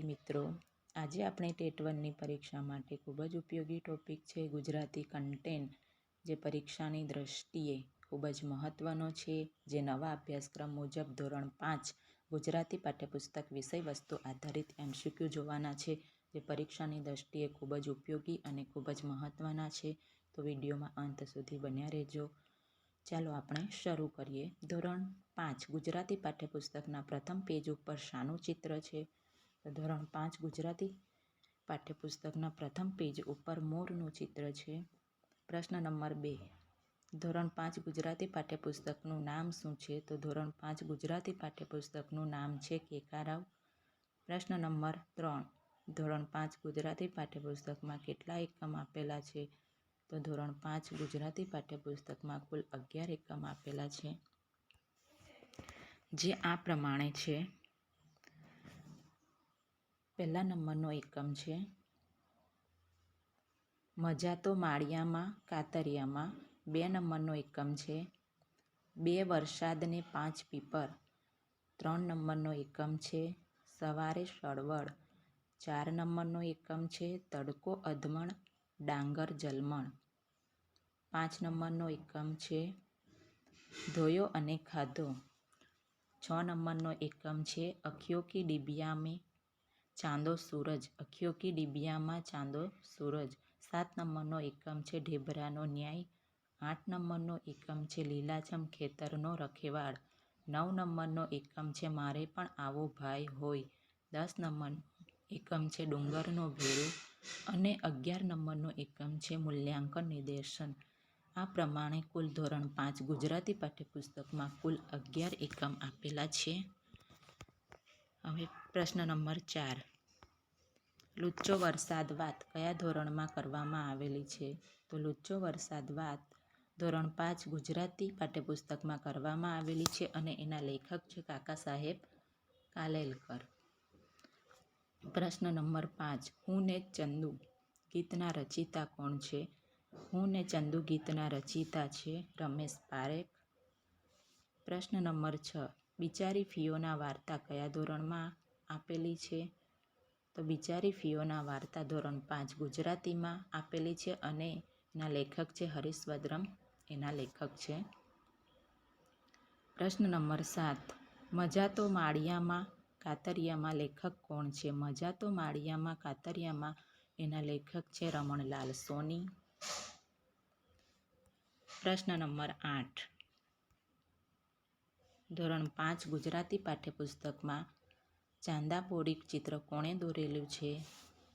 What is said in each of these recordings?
વિદ્યાર્થી મિત્રો, આજે આપણે ટેટ વનની પરીક્ષા માટે ખૂબ જ ઉપયોગી ટોપિક છે ગુજરાતી કન્ટેન્ટ જે પરીક્ષાની દ્રષ્ટિએ ખૂબ જ મહત્ત્વનો છે. જે નવા અભ્યાસક્રમ મુજબ ધોરણ પાંચ ગુજરાતી પાઠ્યપુસ્તક વિષય વસ્તુ આધારિત એમસીક્યુ જોવાના છે, જે પરીક્ષાની દ્રષ્ટિએ ખૂબ જ ઉપયોગી અને ખૂબ જ મહત્ત્વના છે. તો વિડીયોમાં અંત સુધી બન્યા રહેજો. ચાલો આપણે શરૂ કરીએ. ધોરણ પાંચ ગુજરાતી પાઠ્યપુસ્તકના પ્રથમ પેજ ઉપર શાનું ચિત્ર છે. ધોરણ પાંચ ગુજરાતી પાઠ્યપુસ્તકના પ્રથમ પેજ ઉપર મોરનું ચિત્ર છે. પ્રશ્ન નંબર બે. ધોરણ પાંચ ગુજરાતી પાઠ્યપુસ્તકનું નામ શું છે? તો ધોરણ પાંચ ગુજરાતી પાઠ્યપુસ્તકનું નામ છે કેકારાવ. પ્રશ્ન નંબર ત્રણ. ધોરણ પાંચ ગુજરાતી પાઠ્યપુસ્તકમાં કેટલા એકમ આપેલા છે? તો ધોરણ પાંચ ગુજરાતી પાઠ્યપુસ્તકમાં કુલ અગિયાર એકમ આપેલા છે. જે આ પ્રમાણે છે. પહેલા નંબરનો એકમ છે. મજા તો માળિયામાં, કાતરિયામાં બે નંબરનો એકમ છે. બે વરસાદને પાંચ પીપર. ત્રણ નંબરનો એકમ છે. સવારે સળવળ. ચાર નંબરનો એકમ છે. તડકો, અધમણ, ડાંગર, જલમણ. પાંચ નંબરનો એકમ છે. ધોયો અને ખાધો. છ નંબરનો એકમ છે. અખિયો કી ડિબિયા મેં ચાંદો સૂરજ, અખિયો કી ડિબિયામાં ચાંદો સૂરજ. સાત નંબરનો એકમ છે ઢેબરાનો ન્યાય, આઠ નંબરનો એકમ છે લીલાછમ ખેતરનો રખેવાળ, નવ નંબરનો એકમ છે મારે પણ આવો ભાઈ હોય, દસ નંબર એકમ છે ડુંગરનો ભેરો અને અગિયાર નંબરનો એકમ છે મૂલ્યાંકન નિર્દેશન આ પ્રમાણે કુલ ધોરણ પાંચ ગુજરાતી પાઠ્યપુસ્તકમાં કુલ અગિયાર એકમ આપેલા છે. હવે પ્રશ્ન નંબર ચાર. લુચ્ચો વરસાદ વાત કયા ધોરણમાં કરવામાં આવેલી છે? તો લુચ્ચો વરસાદ વાત ધોરણ પાંચ ગુજરાતી પાઠ્યપુસ્તકમાં કરવામાં આવેલી છે અને એના લેખક છે કાકા સાહેબ કાલેલકર. પ્રશ્ન નંબર પાંચ, હું ને ચંદુ ગીતના રચિતા કોણ છે? હું ને ચંદુ ગીતના રચિતા છે રમેશ પારેખ. પ્રશ્ન નંબર છ, બિચારી ફિયોના વાર્તા કયા ધોરણમાં આપેલી છે? તો બિચારી ફિયોના વાર્તા ધોરણ પાંચ ગુજરાતીમાં આપેલી છે અને એના લેખક છે હરીશ વદ્રમ એના લેખક છે. પ્રશ્ન નંબર સાત. મજા તો માળિયામાં, કાતરિયામાં લેખક કોણ છે? મજા તો માળિયામાં, કાતરિયામાં એના લેખક છે રમણલાલ સોની. પ્રશ્ન નંબર આઠ. ધોરણ પાંચ ગુજરાતી પાઠ્યપુસ્તકમાં ચાંદાપોડી ચિત્ર કોણે દોરેલું છે?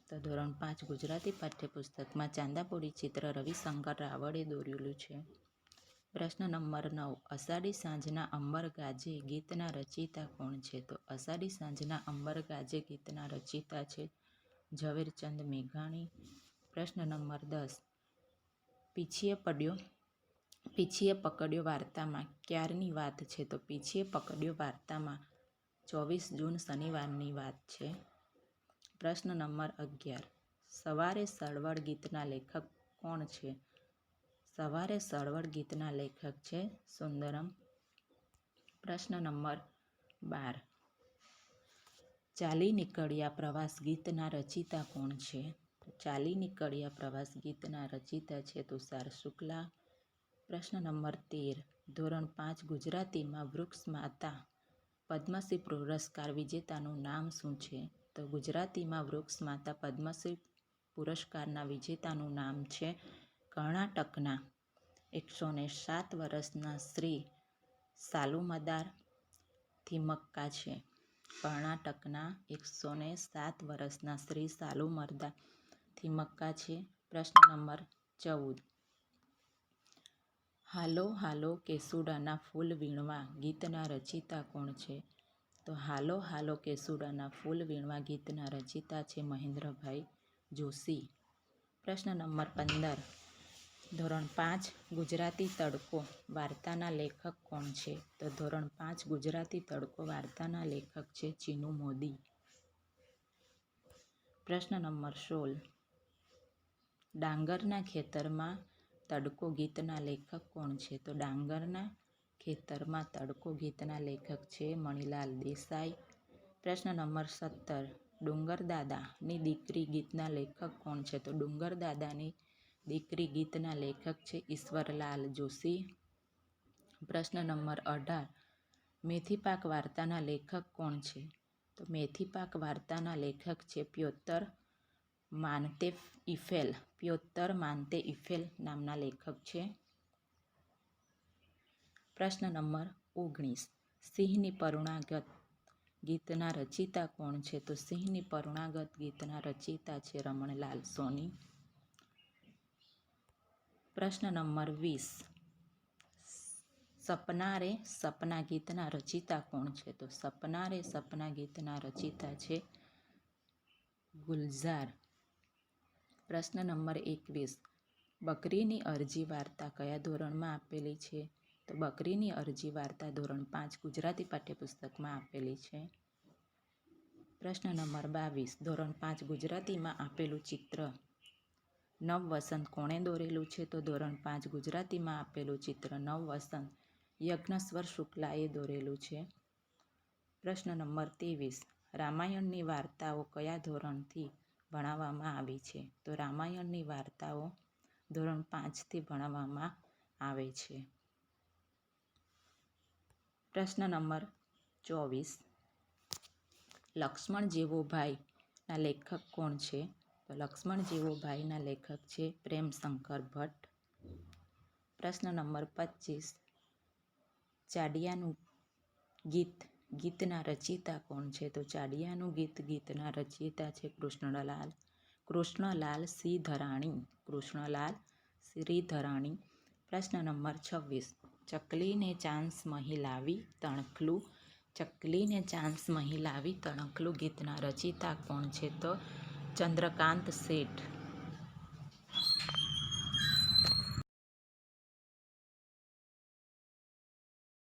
તો ધોરણ પાંચ ગુજરાતી પાઠ્યપુસ્તકમાં ચાંદાપોડી ચિત્ર રવિશંકર રાવળે દોરેલું છે. પ્રશ્ન નંબર નવ. અષાઢી સાંજના અંબર ગાજે ગીતના રચિતા કોણ છે? તો અષાઢી સાંજના અંબર ગાજે ગીતના રચિતા છે ઝવેરચંદ મેઘાણી. પ્રશ્ન નંબર દસ. પીછીએ પડ્યો, પીછીએ પકડ્યો વાર્તામાં ક્યારની વાત છે? તો પીછીએ પકડ્યો વાર્તામાં ચોવીસ જૂન શનિવારની વાત છે. પ્રશ્ન નંબર અગિયાર. સવારે સળવળ ગીતના લેખક કોણ છે? સવારે સળવળ ગીતના લેખક છે સુંદરમ. પ્રશ્ન નંબર બાર. ચાલી નીકળ્યા પ્રવાસ ગીતના રચિતા કોણ છે? ચાલી નીકળ્યા પ્રવાસ ગીતના રચિતા છે તુષાર શુક્લા. પ્રશ્ન નંબર તેર. ધોરણ પાંચ ગુજરાતીમાં વૃક્ષ માતા પદ્મશ્રી પુરસ્કાર વિજેતાનું નામ શું છે? તો ગુજરાતીમાં વૃક્ષ માતા પદ્મશ્રી પુરસ્કારના વિજેતાનું નામ છે કર્ણાટકના એકસો ને સાત વર્ષના શ્રી સાલુમદાર થિમક્કા છે. કર્ણાટકના એકસો ને સાત વર્ષના શ્રી સાલુમરદા થિમક્કા છે. પ્રશ્ન નંબર ચૌદ. હાલો હાલો, કેસુડાના ફૂલ વીણવા ગીતના રચિતા કોણ છે? તો હાલો હાલો, કેસુડાના ફૂલ વીણવા ગીતના રચિતા છે મહેન્દ્રભાઈ જોશી. પ્રશ્ન નંબર પંદર. ધોરણ પાંચ, ગુજરાતી તડકો વાર્તાના લેખક કોણ છે? તો ધોરણ પાંચ, ગુજરાતી તડકો વાર્તાના લેખક છે ચીનુ મોદી. પ્રશ્ન નંબર સોળ. ડાંગરના ખેતરમાં તડકો ગીતના લેખક કોણ છે? તો ડાંગરના ખેતરમાં તડકો ગીતના લેખક છે મણિલાલ દેસાઈ. પ્રશ્ન નંબર સત્તર. ડુંગર દાદાની દીકરી ગીતના લેખક કોણ છે? તો ડુંગર દાદાની દીકરી ગીતના લેખક છે ઈશ્વરલાલ જોશી. પ્રશ્ન નંબર અઢાર. મેથીપાક વાર્તાના લેખક કોણ છે? તો મેથીપાક વાર્તાના લેખક છે પ્યોત્તર માનતે ઇફેલ પ્યોત્તર માનતે ઇફેલ નામના લેખક છે. પ્રશ્ન નંબર ઓગણીસ. સિંહની પરુણાગત ગીતના રચિતા કોણ છે? તો સિંહની પરુણાગત ગીતના રચિતા છે રમણલાલ સોની. પ્રશ્ન નંબર વીસ. સપના રે સપના ગીતના રચિતા કોણ છે? તો સપના રે સપના ગીતના રચિતા છે ગુલઝાર પ્રશ્ન નંબર એકવીસ. બકરીની અરજી વાર્તા કયા ધોરણમાં આપેલી છે? તો બકરીની અરજી વાર્તા ધોરણ પાંચ ગુજરાતી પાઠ્યપુસ્તકમાં આપેલી છે. પ્રશ્ન નંબર બાવીસ. ધોરણ પાંચ ગુજરાતીમાં આપેલું ચિત્ર. નવ વસંત કોણે દોરેલું છે? તો ધોરણ પાંચ ગુજરાતીમાં આપેલું ચિત્ર નવ વસંત યજ્ઞસ્વર શુક્લાએ દોરેલું છે. પ્રશ્ન નંબર ત્રેવીસ. રામાયણની વાર્તાઓ કયા ધોરણથી ભણાવવામાં આવી છે. તો રામાયણની વાર્તાઓ ધોરણ પાંચથી ભણાવવામાં આવે છે. પ્રશ્ન નંબર ચોવીસ. લક્ષ્મણ જેવો ભાઈના લેખક કોણ છે? તો લક્ષ્મણ જેવો ભાઈના લેખક છે પ્રેમશંકર ભટ્ટ. પ્રશ્ન નંબર પચીસ. ચાડિયાનું ગીત ગીતના રચિતા કોણ છે? તો ચાડિયાનું ગીત ગીતના રચયિતા છે કૃષ્ણલાલ. કૃષ્ણલાલ શ્રીધરાણી કૃષ્ણલાલ શ્રીધરાણી પ્રશ્ન નંબર છવ્વીસ. ચકલીને ચાંસ મહિલાવી તણખલું. ચકલીને ચાંસ મહિલાવી તણખલું ગીતના રચિતા કોણ છે? તો ચંદ્રકાંત શેઠ.